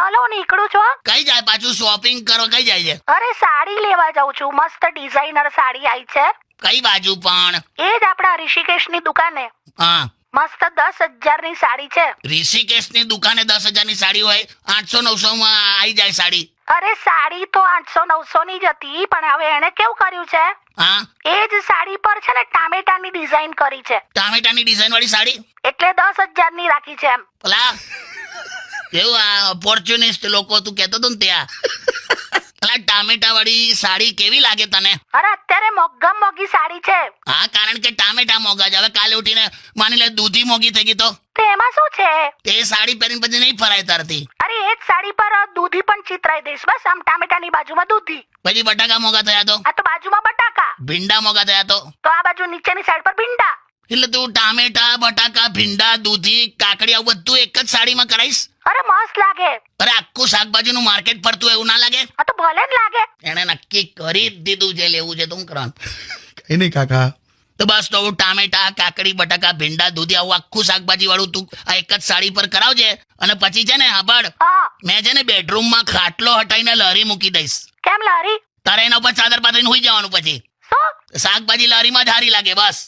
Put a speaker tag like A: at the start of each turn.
A: ચાલો નીકળું છો?
B: કઈ જાય પાછું શોપિંગ કરો કઈ જાય છે?
A: અરે સાડી લેવા જાઉં છું. મસ્ત ડિઝાઇનર સાડી આવી છે.
B: કઈ બાજુ પણ?
A: એ જ આપણા ઋષિકેશની દુકાને.
B: હા.
A: મસ્ત દસ હજારની સાડી છે.
B: ઋષિકેશની દુકાને દસ હજારની સાડી હોય આઠસો નવસો માં આવી જાય સાડી.
A: અરે સાડી તો આઠસો નવસો ની જ હતી પણ હવે એને કેવું કર્યું છે?
B: હા.
A: એ જ સાડી પર છે ને ટામેટાની ડિઝાઇન કરી છે.
B: ટામેટાની ડિઝાઇન વાળી સાડી?
A: એટલે દસ હજારની રાખી છે એમ.
B: પેલા એવું આ ઓપોર્ચ્યુનિસ્ટ લોકો તું કહેતો તો ને ત્યાં? આ ટામેટા વાળી સાડી કેવી લાગે તને?
A: અરે અત્યારે મોંઘા મોંઘી સાડી છે.
B: હા કારણ કે ટામેટા મોંઘા છે. હવે કાલે ઉઠીને માની લે દૂધી મોગી થઈ ગઈ તો?
A: તો એમાં શું છે?
B: તે સાડી પહેરીને પછી નહીં ફરાય તારથી.
A: અરે એ જ સાડી પર દૂધી પણ ચિતરાઈ દઈશ. બસ આમ ટામેટાની બાજુમાં દૂધી.
B: પછી બટાકા મોંઘા થયા તો?
A: આ તો બાજુમાં બટાકા.
B: ભીંડા મોંઘા થયા તો?
A: તો આ બાજુ નીચેની સાઈડ પર ભીંડા.
B: એટલે તું ટામેટા બટાકા ભીંડા દૂધી કાકડી આવું બધું એક જ સાડીમાં કરાઈશ
A: અરે મસ્ત લાગે.
B: અરે આખું શાકભાજીનું માર્કેટ ફરતું એવું ના લાગે?
A: આ તો ભલે જ લાગે.
B: એને નક્કી કરી જ દીધું છે લેવું છે તું કરણ
C: કઈ નહીં કાકા.
B: તો બસ તો હું ટામેટા કાકડી બટાકા ભીંડા દૂધી આવું આખું શાકભાજી વાળું તું આ એક જ સાડી પર કરાવજે અને પછી છે ને હાબડ મેં છે ને બેડરૂમમાં ખાટલો હટાઈને લહેરી મૂકી દઈશ.
A: કેમ લારી
B: તારે એના ઉપર ચાદર પાથરીને હોઈ જવાનું પછી. શાકભાજી લારીમાં જ હારી લાગે બસ.